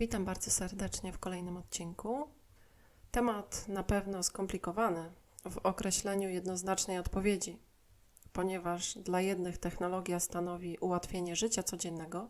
Witam bardzo serdecznie w kolejnym odcinku. Temat na pewno skomplikowany w określeniu jednoznacznej odpowiedzi, ponieważ dla jednych technologia stanowi ułatwienie życia codziennego,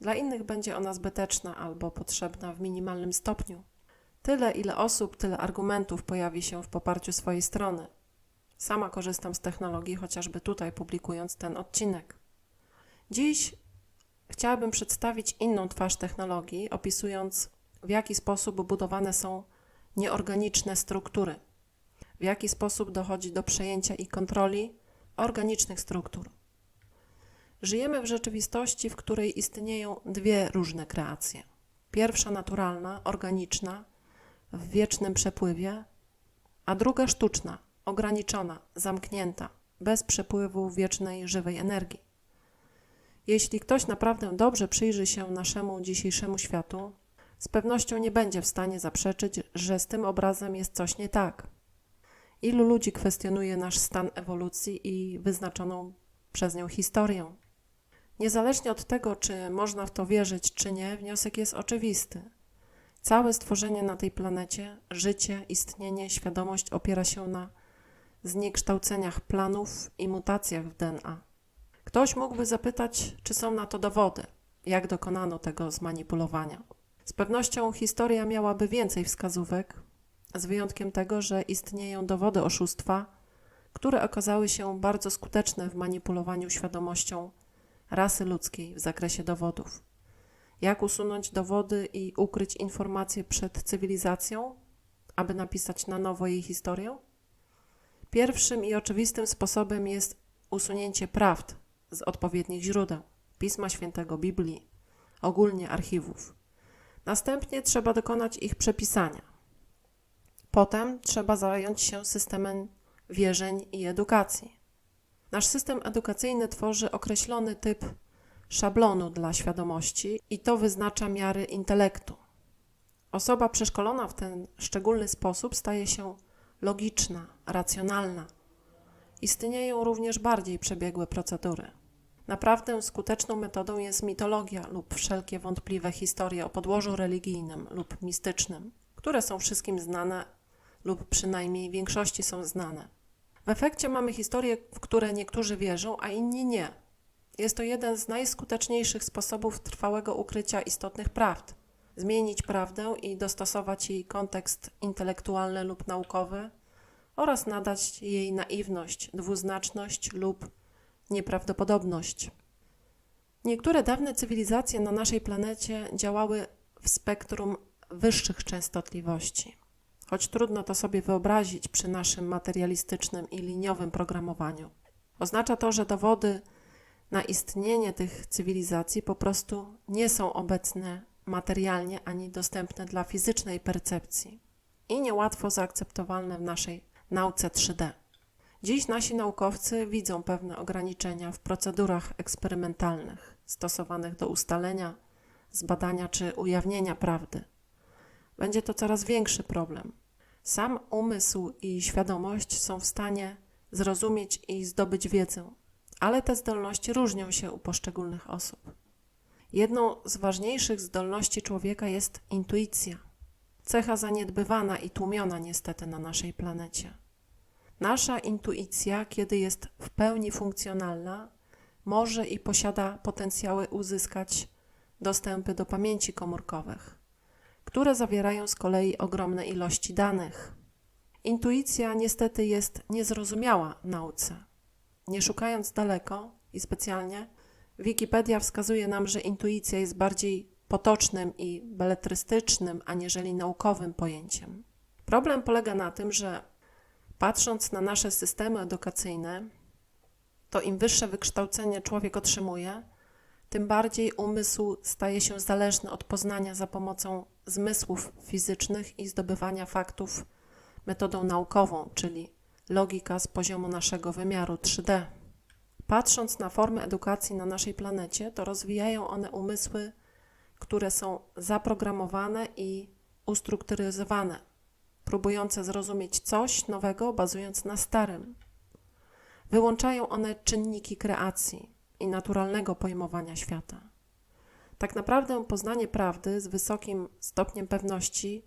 dla innych będzie ona zbyteczna albo potrzebna w minimalnym stopniu. Tyle, ile osób, tyle argumentów pojawi się w poparciu swojej strony. Sama korzystam z technologii, chociażby tutaj publikując ten odcinek. Dziś chciałabym przedstawić inną twarz technologii, opisując w jaki sposób budowane są nieorganiczne struktury, w jaki sposób dochodzi do przejęcia i kontroli organicznych struktur. Żyjemy w rzeczywistości, w której istnieją dwie różne kreacje. Pierwsza naturalna, organiczna, w wiecznym przepływie, a druga sztuczna, ograniczona, zamknięta, bez przepływu wiecznej żywej energii. Jeśli ktoś naprawdę dobrze przyjrzy się naszemu dzisiejszemu światu, z pewnością nie będzie w stanie zaprzeczyć, że z tym obrazem jest coś nie tak. Ilu ludzi kwestionuje nasz stan ewolucji i wyznaczoną przez nią historię? Niezależnie od tego, czy można w to wierzyć, czy nie, wniosek jest oczywisty. Całe stworzenie na tej planecie, życie, istnienie, świadomość opiera się na zniekształceniach planów i mutacjach w DNA. Ktoś mógłby zapytać, czy są na to dowody, jak dokonano tego zmanipulowania. Z pewnością historia miałaby więcej wskazówek, z wyjątkiem tego, że istnieją dowody oszustwa, które okazały się bardzo skuteczne w manipulowaniu świadomością rasy ludzkiej w zakresie dowodów. Jak usunąć dowody i ukryć informacje przed cywilizacją, aby napisać na nowo jej historię? Pierwszym i oczywistym sposobem jest usunięcie prawd z odpowiednich źródeł Pisma Świętego, Biblii, ogólnie archiwów. Następnie trzeba dokonać ich przepisania. Potem trzeba zająć się systemem wierzeń i edukacji. Nasz system edukacyjny tworzy określony typ szablonu dla świadomości i to wyznacza miary intelektu. Osoba przeszkolona w ten szczególny sposób staje się logiczna, racjonalna. Istnieją również bardziej przebiegłe procedury. Naprawdę skuteczną metodą jest mitologia lub wszelkie wątpliwe historie o podłożu religijnym lub mistycznym, które są wszystkim znane lub przynajmniej większości są znane. W efekcie mamy historie, w które niektórzy wierzą, a inni nie. Jest to jeden z najskuteczniejszych sposobów trwałego ukrycia istotnych prawd. Zmienić prawdę i dostosować jej kontekst intelektualny lub naukowy oraz nadać jej naiwność, dwuznaczność lub nieprawdopodobność. Niektóre dawne cywilizacje na naszej planecie działały w spektrum wyższych częstotliwości, choć trudno to sobie wyobrazić przy naszym materialistycznym i liniowym programowaniu. Oznacza to, że dowody na istnienie tych cywilizacji po prostu nie są obecne materialnie ani dostępne dla fizycznej percepcji i niełatwo zaakceptowalne w naszej nauce 3D. Dziś nasi naukowcy widzą pewne ograniczenia w procedurach eksperymentalnych stosowanych do ustalenia, zbadania czy ujawnienia prawdy. Będzie to coraz większy problem. Sam umysł i świadomość są w stanie zrozumieć i zdobyć wiedzę, ale te zdolności różnią się u poszczególnych osób. Jedną z ważniejszych zdolności człowieka jest intuicja, cecha zaniedbywana i tłumiona niestety na naszej planecie. Nasza intuicja, kiedy jest w pełni funkcjonalna, może i posiada potencjały uzyskać dostępy do pamięci komórkowych, które zawierają z kolei ogromne ilości danych. Intuicja niestety jest niezrozumiała nauce. Nie szukając daleko i specjalnie, Wikipedia wskazuje nam, że intuicja jest bardziej potocznym i beletrystycznym aniżeli naukowym pojęciem. Problem polega na tym, że Patrząc na nasze systemy edukacyjne, to im wyższe wykształcenie człowiek otrzymuje, tym bardziej umysł staje się zależny od poznania za pomocą zmysłów fizycznych i zdobywania faktów metodą naukową, czyli logika z poziomu naszego wymiaru 3D. Patrząc na formy edukacji na naszej planecie, to rozwijają one umysły, które są zaprogramowane i ustrukturyzowane próbujące zrozumieć coś nowego, bazując na starym. Wyłączają one czynniki kreacji i naturalnego pojmowania świata. Tak naprawdę poznanie prawdy z wysokim stopniem pewności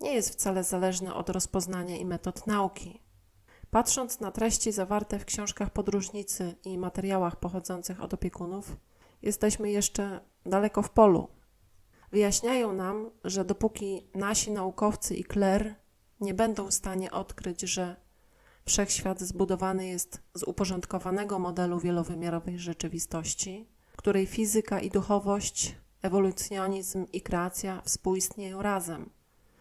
nie jest wcale zależne od rozpoznania i metod nauki. Patrząc na treści zawarte w książkach podróżnicy i materiałach pochodzących od opiekunów, jesteśmy jeszcze daleko w polu. Wyjaśniają nam, że dopóki nasi naukowcy i kler nie będą w stanie odkryć, że wszechświat zbudowany jest z uporządkowanego modelu wielowymiarowej rzeczywistości, której fizyka i duchowość, ewolucjonizm i kreacja współistnieją razem,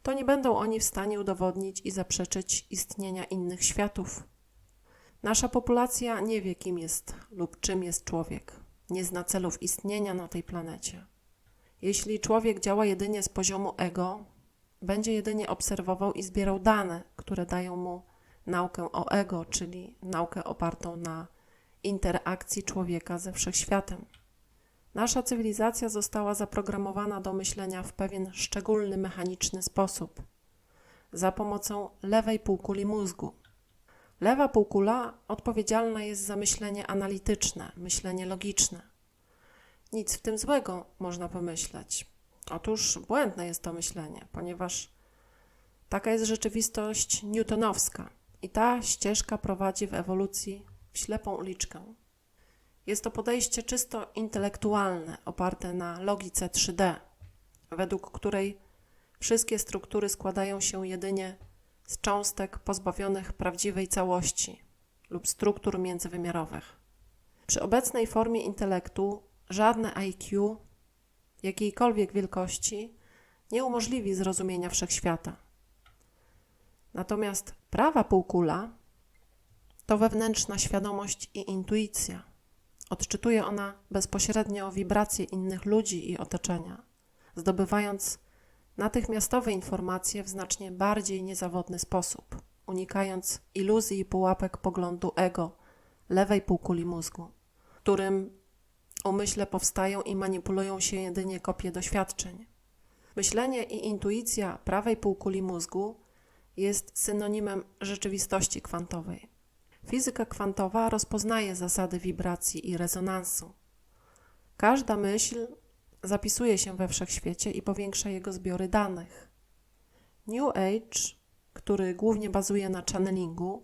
to nie będą oni w stanie udowodnić i zaprzeczyć istnienia innych światów. Nasza populacja nie wie, kim jest lub czym jest człowiek, nie zna celów istnienia na tej planecie. Jeśli człowiek działa jedynie z poziomu ego, będzie jedynie obserwował i zbierał dane, które dają mu naukę o ego, czyli naukę opartą na interakcji człowieka ze wszechświatem. Nasza cywilizacja została zaprogramowana do myślenia w pewien szczególny mechaniczny sposób za pomocą lewej półkuli mózgu. Lewa półkula odpowiedzialna jest za myślenie analityczne, myślenie logiczne. Nic w tym złego, można pomyśleć. Otóż błędne jest to myślenie, ponieważ taka jest rzeczywistość newtonowska i ta ścieżka prowadzi w ewolucji w ślepą uliczkę. Jest to podejście czysto intelektualne, oparte na logice 3D, według której wszystkie struktury składają się jedynie z cząstek pozbawionych prawdziwej całości lub struktur międzywymiarowych. Przy obecnej formie intelektu żadne IQ jakiejkolwiek wielkości nie umożliwi zrozumienia wszechświata. Natomiast prawa półkula to wewnętrzna świadomość i intuicja Odczytuje ona bezpośrednio wibracje innych ludzi i otoczenia, zdobywając natychmiastowe informacje w znacznie bardziej niezawodny sposób, unikając iluzji i pułapek poglądu ego, lewej półkuli mózgu, którym umyśle powstają i manipulują się jedynie kopie doświadczeń. Myślenie i intuicja prawej półkuli mózgu jest synonimem rzeczywistości kwantowej. Fizyka kwantowa rozpoznaje zasady wibracji i rezonansu. Każda myśl zapisuje się we wszechświecie i powiększa jego zbiory danych. New Age, który głównie bazuje na channelingu,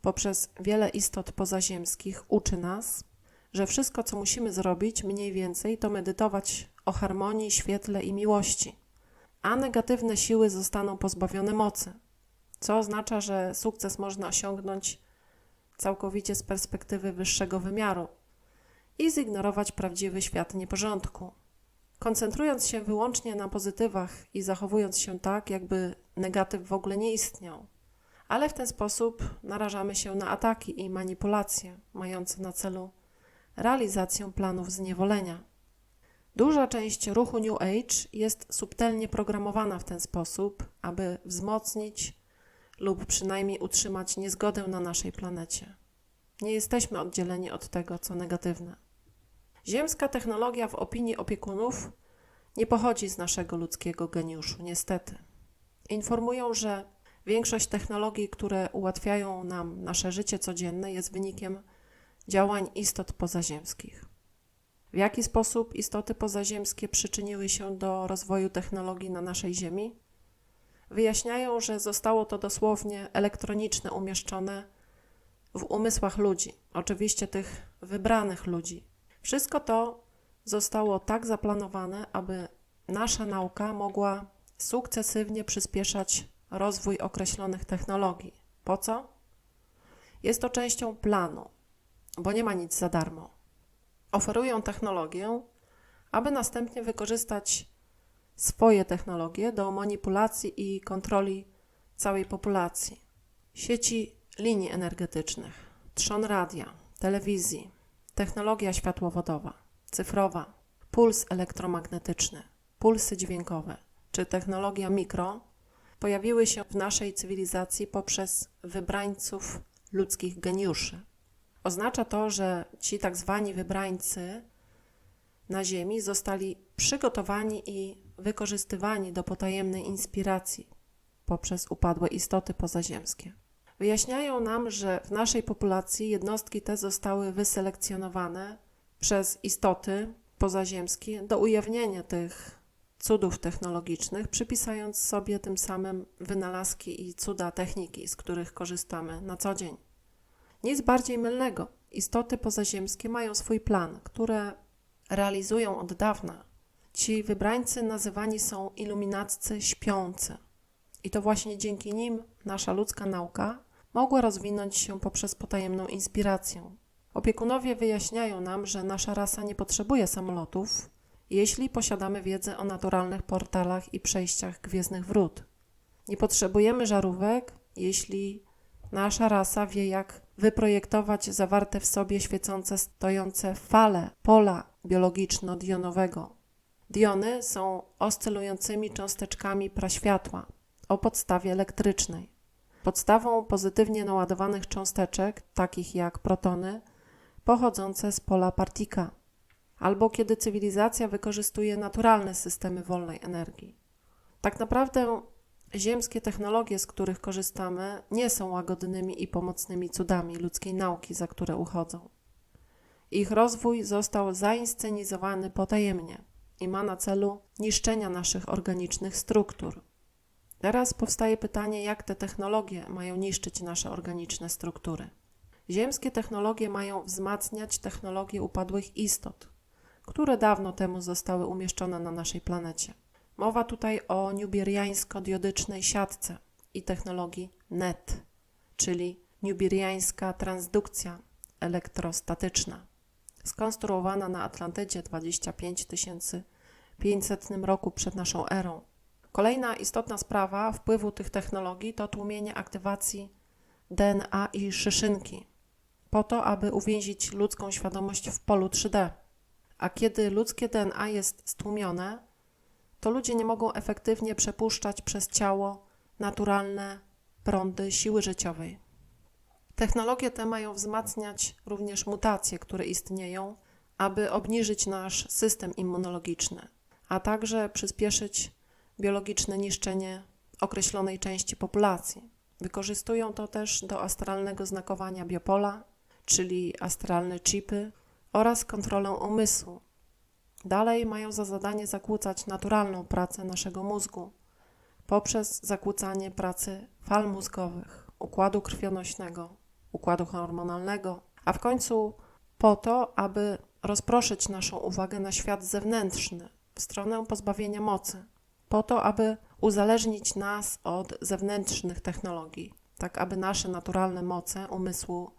poprzez wiele istot pozaziemskich uczy nas, że wszystko, co musimy zrobić, mniej więcej, to medytować o harmonii, świetle i miłości, a negatywne siły zostaną pozbawione mocy, co oznacza, że sukces można osiągnąć całkowicie z perspektywy wyższego wymiaru i zignorować prawdziwy świat nieporządku. Koncentrując się wyłącznie na pozytywach i zachowując się tak, jakby negatyw w ogóle nie istniał. Ale w ten sposób narażamy się na ataki i manipulacje mające na celu realizację planów zniewolenia. Duża część ruchu New Age jest subtelnie programowana w ten sposób, aby wzmocnić lub przynajmniej utrzymać niezgodę na naszej planecie. Nie jesteśmy oddzieleni od tego, co negatywne. Ziemska technologia w opinii opiekunów nie pochodzi z naszego ludzkiego geniuszu, niestety. Informują, że większość technologii, które ułatwiają nam nasze życie codzienne, jest wynikiem działań istot pozaziemskich. W jaki sposób istoty pozaziemskie przyczyniły się do rozwoju technologii na naszej Ziemi? wyjaśniają, że zostało to dosłownie elektroniczne umieszczone w umysłach ludzi, oczywiście tych wybranych ludzi. Wszystko to zostało tak zaplanowane, aby nasza nauka mogła sukcesywnie przyspieszać rozwój określonych technologii. Po co? Jest to częścią planu, bo nie ma nic za darmo. Oferują technologię, aby następnie wykorzystać swoje technologie do manipulacji i kontroli całej populacji. Sieci linii energetycznych, trzon radia, telewizji, technologia światłowodowa, cyfrowa, puls elektromagnetyczny, pulsy dźwiękowe czy technologia mikro pojawiły się w naszej cywilizacji poprzez wybrańców ludzkich geniuszy. Oznacza to, że ci tak zwani wybrańcy na Ziemi zostali przygotowani i wykorzystywani do potajemnej inspiracji poprzez upadłe istoty pozaziemskie. Wyjaśniają nam, że w naszej populacji jednostki te zostały wyselekcjonowane przez istoty pozaziemski do ujawnienia tych cudów technologicznych, przypisując sobie tym samym wynalazki i cuda techniki, z których korzystamy na co dzień. Nic bardziej mylnego. Istoty pozaziemskie mają swój plan, które realizują od dawna. Ci wybrańcy nazywani są iluminaccy śpiący. I to właśnie dzięki nim nasza ludzka nauka mogła rozwinąć się poprzez potajemną inspirację. Opiekunowie wyjaśniają nam, że nasza rasa nie potrzebuje samolotów, jeśli posiadamy wiedzę o naturalnych portalach i przejściach gwiezdnych wrót. Nie potrzebujemy żarówek, jeśli nasza rasa wie, jak wyprojektować zawarte w sobie świecące, stojące fale pola biologiczno-dionowego. Diony są oscylującymi cząsteczkami praświatła o podstawie elektrycznej. Podstawą pozytywnie naładowanych cząsteczek, takich jak protony, pochodzące z pola Partika, albo kiedy cywilizacja wykorzystuje naturalne systemy wolnej energii. Tak naprawdę ziemskie technologie, z których korzystamy, nie są łagodnymi i pomocnymi cudami ludzkiej nauki, za które uchodzą. Ich rozwój został zainscenizowany potajemnie i ma na celu niszczenia naszych organicznych struktur. Teraz powstaje pytanie, jak te technologie mają niszczyć nasze organiczne struktury. Ziemskie technologie mają wzmacniać technologie upadłych istot, które dawno temu zostały umieszczone na naszej planecie. Mowa tutaj o niubiriańsko-diodycznej siatce i technologii NET, czyli niubiriańska transdukcja elektrostatyczna, skonstruowana na Atlantydzie 25 500 roku przed naszą erą. Kolejna istotna sprawa wpływu tych technologii to tłumienie aktywacji DNA i szyszynki, po to, aby uwięzić ludzką świadomość w polu 3D. A kiedy ludzkie DNA jest stłumione, to ludzie nie mogą efektywnie przepuszczać przez ciało naturalne prądy siły życiowej. Technologie te mają wzmacniać również mutacje, które istnieją, aby obniżyć nasz system immunologiczny, a także przyspieszyć biologiczne niszczenie określonej części populacji. Wykorzystują to też do astralnego znakowania biopola, czyli astralne chipy oraz kontrolę umysłu. Dalej mają za zadanie zakłócać naturalną pracę naszego mózgu poprzez zakłócanie pracy fal mózgowych, układu krwionośnego, układu hormonalnego, a w końcu po to, aby rozproszyć naszą uwagę na świat zewnętrzny, w stronę pozbawienia mocy, po to, aby uzależnić nas od zewnętrznych technologii, tak aby nasze naturalne moce umysłu,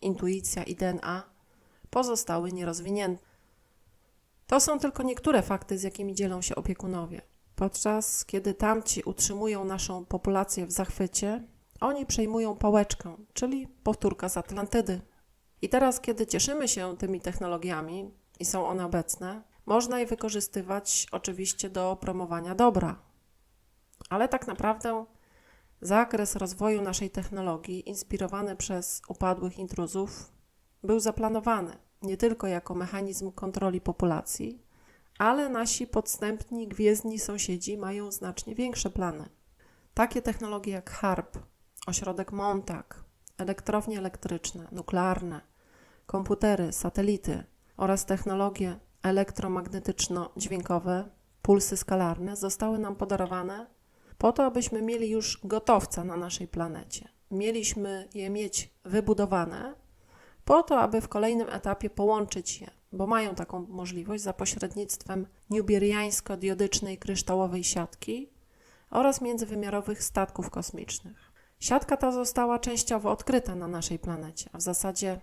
intuicja i DNA pozostały nierozwinięte. To są tylko niektóre fakty, z jakimi dzielą się opiekunowie. Podczas kiedy tamci utrzymują naszą populację w zachwycie, oni przejmują pałeczkę, czyli powtórka z Atlantydy. I teraz, kiedy cieszymy się tymi technologiami i są one obecne, można je wykorzystywać oczywiście do promowania dobra. Ale tak naprawdę zakres rozwoju naszej technologii, inspirowany przez upadłych intruzów, był zaplanowany nie tylko jako mechanizm kontroli populacji, ale nasi podstępni gwiezdni sąsiedzi mają znacznie większe plany. Takie technologie jak HARP, ośrodek Montauk, elektrownie elektryczne, nuklearne, komputery, satelity oraz technologie elektromagnetyczno-dźwiękowe, pulsy skalarne zostały nam podarowane po to, abyśmy mieli już gotowca na naszej planecie. Mieliśmy je mieć wybudowane po to, aby w kolejnym etapie połączyć je, bo mają taką możliwość za pośrednictwem niubiriańsko-diodycznej kryształowej siatki oraz międzywymiarowych statków kosmicznych. Siatka ta została częściowo odkryta na naszej planecie, a w zasadzie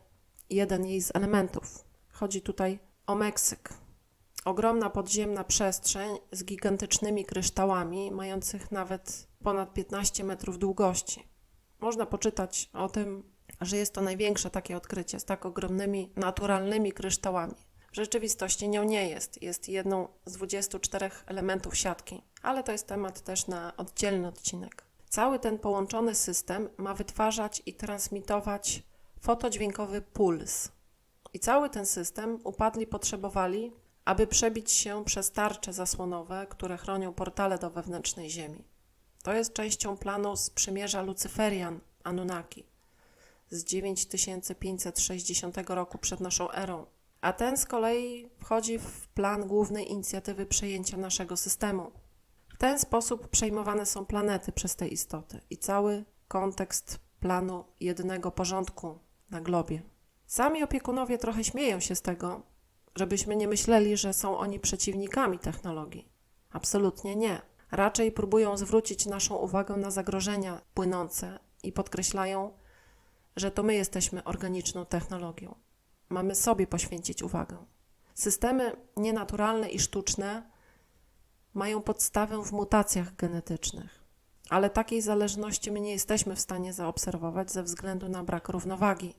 jeden jej z elementów. Chodzi tutaj o Meksyk. Ogromna podziemna przestrzeń z gigantycznymi kryształami, mających nawet ponad 15 metrów długości. Można poczytać o tym, że jest to największe takie odkrycie z tak ogromnymi naturalnymi kryształami. W rzeczywistości nią nie jest. Jest jedną z 24 elementów siatki, ale to jest temat też na oddzielny odcinek. Cały ten połączony system ma wytwarzać i transmitować fotodźwiękowy puls, i cały ten system upadli potrzebowali, aby przebić się przez tarcze zasłonowe, które chronią portale do wewnętrznej Ziemi. To jest częścią planu z przymierza Lucyferian Anunnaki z 9560 roku przed naszą erą, a ten z kolei wchodzi w plan głównej inicjatywy przejęcia naszego systemu. W ten sposób przejmowane są planety przez te istoty i cały kontekst planu jednego porządku na globie. Sami opiekunowie trochę śmieją się z tego, żebyśmy nie myśleli, że są oni przeciwnikami technologii. Absolutnie nie. Raczej próbują zwrócić naszą uwagę na zagrożenia płynące i podkreślają, że to my jesteśmy organiczną technologią. Mamy sobie poświęcić uwagę. Systemy nienaturalne i sztuczne mają podstawę w mutacjach genetycznych, ale takiej zależności my nie jesteśmy w stanie zaobserwować ze względu na brak równowagi.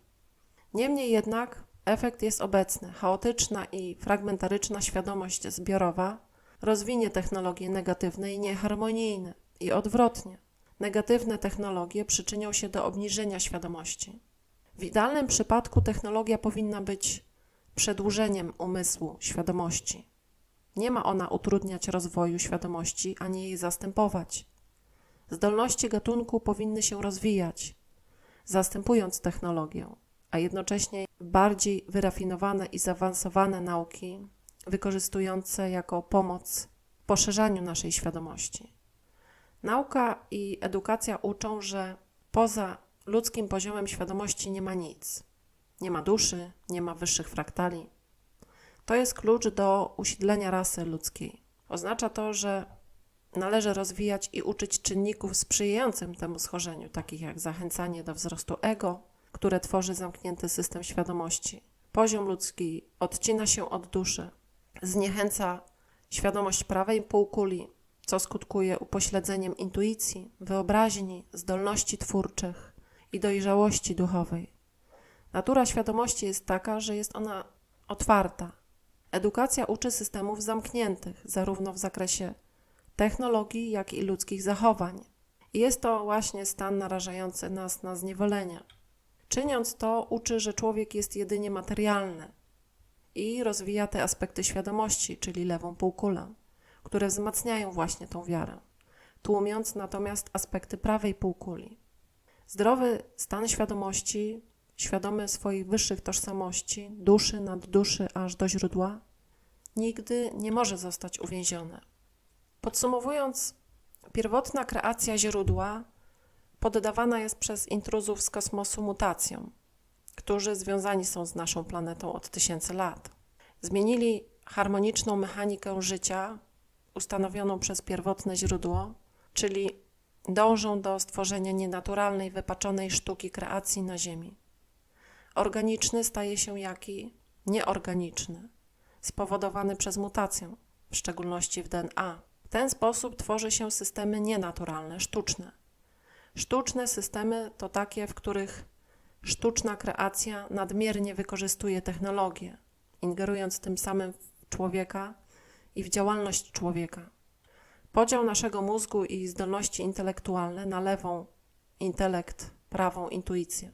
Niemniej jednak efekt jest obecny. Chaotyczna i fragmentaryczna świadomość zbiorowa rozwinie technologie negatywne i nieharmonijne i odwrotnie. Negatywne technologie przyczynią się do obniżenia świadomości. W idealnym przypadku technologia powinna być przedłużeniem umysłu, świadomości. Nie ma ona utrudniać rozwoju świadomości ani jej zastępować. Zdolności gatunku powinny się rozwijać, zastępując technologię, a jednocześnie bardziej wyrafinowane i zaawansowane nauki wykorzystujące jako pomoc w poszerzaniu naszej świadomości. Nauka i edukacja uczą, że poza ludzkim poziomem świadomości nie ma nic. Nie ma duszy, nie ma wyższych fraktali. To jest klucz do usiedlenia rasy ludzkiej. Oznacza to, że należy rozwijać i uczyć czynników sprzyjającym temu schorzeniu, takich jak zachęcanie do wzrostu ego, które tworzy zamknięty system świadomości. Poziom ludzki odcina się od duszy, zniechęca świadomość prawej półkuli, co skutkuje upośledzeniem intuicji, wyobraźni, zdolności twórczych i dojrzałości duchowej. Natura świadomości jest taka, że jest ona otwarta. Edukacja uczy systemów zamkniętych, zarówno w zakresie technologii, jak i ludzkich zachowań. I jest to właśnie stan narażający nas na zniewolenie. Czyniąc to, uczy, że człowiek jest jedynie materialny i rozwija te aspekty świadomości, czyli lewą półkulę, które wzmacniają właśnie tą wiarę, tłumiąc natomiast aspekty prawej półkuli. Zdrowy stan świadomości, świadomy swoich wyższych tożsamości, duszy nad duszy aż do źródła, nigdy nie może zostać uwięziony. Podsumowując, pierwotna kreacja źródła poddawana jest przez intruzów z kosmosu mutacjom, którzy związani są z naszą planetą od tysięcy lat. Zmienili harmoniczną mechanikę życia ustanowioną przez pierwotne źródło, czyli dążą do stworzenia nienaturalnej, wypaczonej sztuki kreacji na Ziemi. Organiczny staje się jaki? Nieorganiczny, spowodowany przez mutację, w szczególności w DNA. W ten sposób tworzy się systemy nienaturalne, sztuczne. Sztuczne systemy to takie, w których sztuczna kreacja nadmiernie wykorzystuje technologię, ingerując tym samym w człowieka i w działalność człowieka. Podział naszego mózgu i zdolności intelektualne na lewą intelekt, prawą intuicję.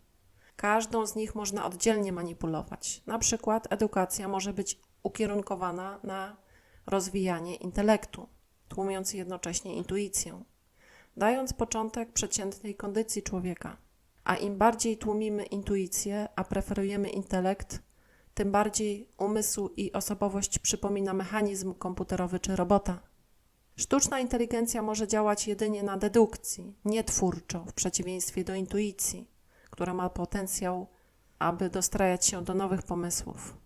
Każdą z nich można oddzielnie manipulować. Na przykład edukacja może być ukierunkowana na rozwijanie intelektu, tłumiąc jednocześnie intuicję, dając początek przeciętnej kondycji człowieka. A im bardziej tłumimy intuicję, a preferujemy intelekt, tym bardziej umysł i osobowość przypomina mechanizm komputerowy czy robota. Sztuczna inteligencja może działać jedynie na dedukcji, nie twórczo, w przeciwieństwie do intuicji, która ma potencjał, aby dostrajać się do nowych pomysłów.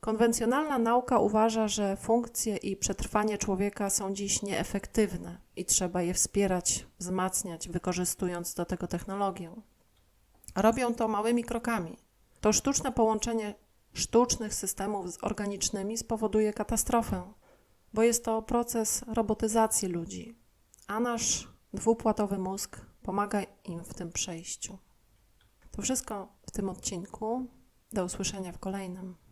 Konwencjonalna nauka uważa, że funkcje i przetrwanie człowieka są dziś nieefektywne i trzeba je wspierać, wzmacniać, wykorzystując do tego technologię. Robią to małymi krokami. To sztuczne połączenie sztucznych systemów z organicznymi spowoduje katastrofę, bo jest to proces robotyzacji ludzi, a nasz dwupłatowy mózg pomaga im w tym przejściu. To wszystko w tym odcinku. Do usłyszenia w kolejnym.